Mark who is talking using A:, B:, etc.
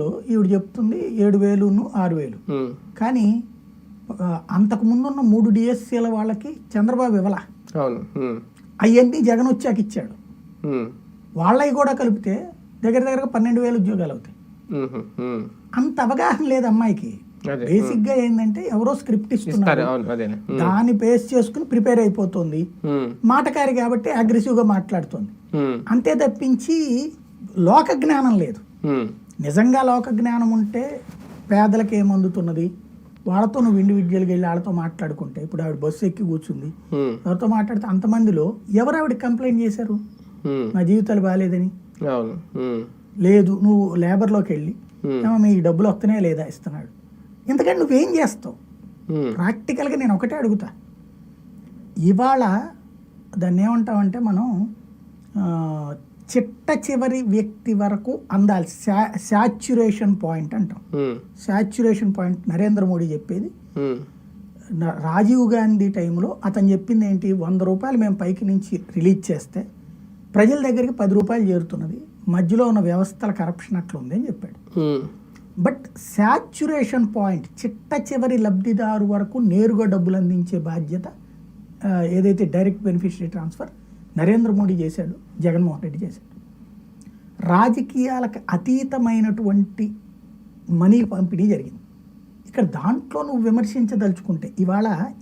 A: లో ఈవిడ చెప్తుంది ఏడు వేలును ఆరు వేలు. కానీ అంతకు ముందున్న మూడు డిఎస్సీల వాళ్ళకి చంద్రబాబు ఇవ్వాల. అవన్నీ జగన్ వచ్చాక ఇచ్చాడు. వాళ్ళవి కూడా కలిపితే దగ్గర దగ్గర పన్నెండు వేలు ఉద్యోగాలు అవుతాయి. అంత అవగాహన లేదు అమ్మాయికి. బేసిక్గా ఏంటంటే ఎవరో స్క్రిప్ట్ ఇస్తున్నారు. దాన్ని బేస్ చేసుకుని ప్రిపేర్ అయిపోతుంది. మాటకారి కాబట్టి అగ్రెసివ్గా మాట్లాడుతుంది అంతే తప్పించి లోక జ్ఞానం లేదు. నిజంగా లోక జ్ఞానం ఉంటే పేదలకు ఏం అందుతున్నది? వాళ్ళతో నువ్వు ఇండివిజువల్గా వెళ్ళి వాళ్ళతో మాట్లాడుకుంటే ఇప్పుడు ఆవిడ బస్సు ఎక్కి కూర్చుంది. ఎవరితో మాట్లాడితే అంతమందిలో ఎవరు ఆవిడ కంప్లైంట్ చేశారు? నా జీవితాలు బాగాలేదని లేదు నువ్వు లేబర్లోకి వెళ్ళి మీ డబ్బులు వస్తున్నాయా లేదా ఇస్తున్నాడు. ఎందుకంటే నువ్వేం చేస్తావు? ప్రాక్టికల్గా నేను ఒకటే అడుగుతా. ఇవాళ దాన్ని ఏమంటామంటే మనం చిట్ట చివరి వ్యక్తి వరకు అందాలి. శా శాచ్యురేషన్ పాయింట్ అంటాం. శాచ్యురేషన్ పాయింట్ నరేంద్ర మోడీ చెప్పేది. రాజీవ్ గాంధీ టైంలో అతను చెప్పింది ఏంటి? వంద రూపాయలు మేము పైకి నుంచి రిలీజ్ చేస్తే ప్రజల దగ్గరికి పది రూపాయలు చేరుతున్నది. మధ్యలో ఉన్న వ్యవస్థల కరప్షన్ అట్లా ఉంది అని చెప్పాడు. బట్ శాచ్యురేషన్ పాయింట్ చిట్ట చివరి లబ్ధిదారు వరకు నేరుగా డబ్బులు అందించే బాధ్యత ఏదైతే direct beneficiary transfer Narendra Modi చేశాడు జగన్మోహన్ రెడ్డి చేశాడు. రాజకీయాలకు అతీతమైనటువంటి మనీ పంపిణీ జరిగింది. ఇక్కడ దాంట్లో నువ్వు విమర్శించదలుచుకుంటే ఇవాళ